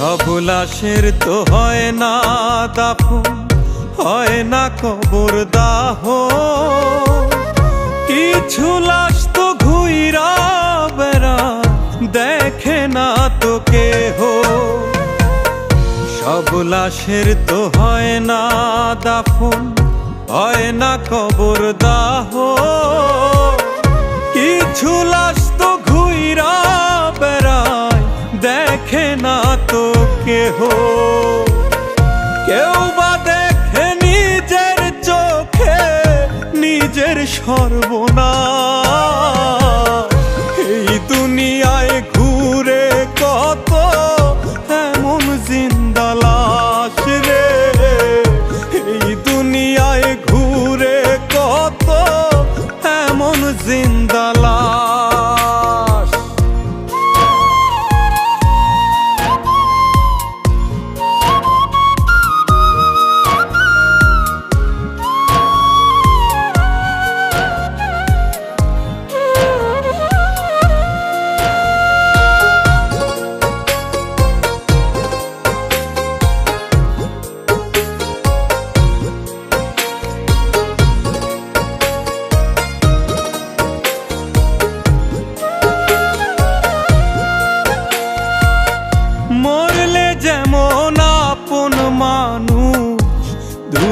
লাশের তো হয় না দাফন, হয় না কবর দাহ। কিছু লাশ তো ঘুইরা বেড়া, দেখে না তো কেহ। সব লাশের তো হয় না দাফন, হয় না কবর দাহ। কেউ বা দেখে নিজের চোখে নিজের সর্বনা এই দুনিয়ায়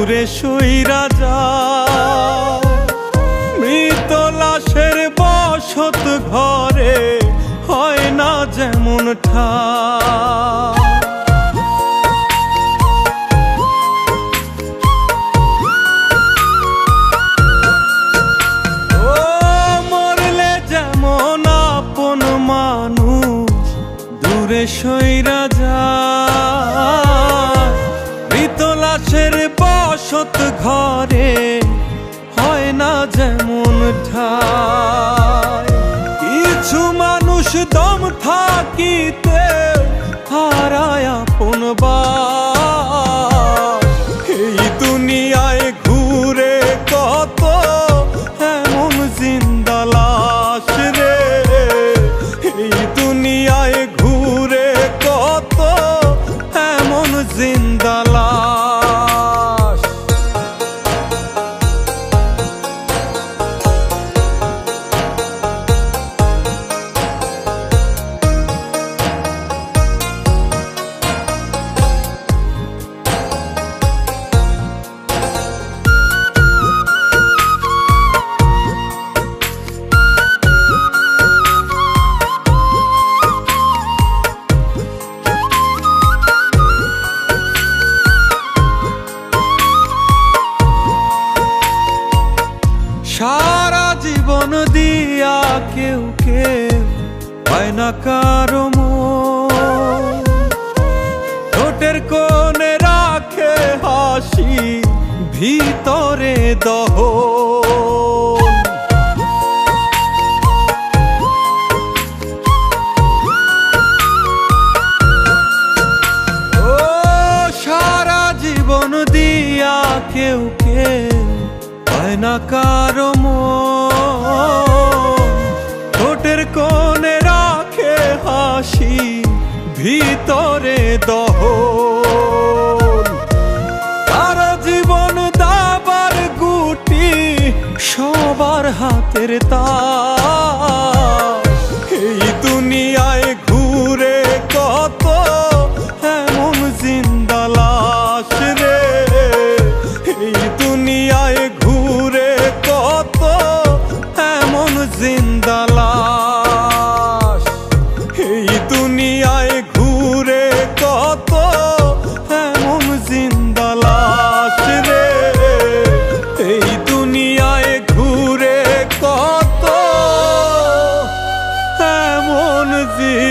দূরে সইরা যায় মৃত লাশের বসত ঘরে হয় না যেমন ঠা। ও বসত ঘরে হয় না যেমন ঠায় কিছু মানুষ দম থাকিতে হারায় আপন বাস। কেউ কেউ হয় না কারও। ঠোঁটের কোণে রাখে হাসি, ভিতরে দহ সারা জীবন দিয়া কেউ হয় না কারও কোণে রাখে হাসি ভিতরে দহ। তারা জীবন দাবার গুটি সবার হাতের তার bizi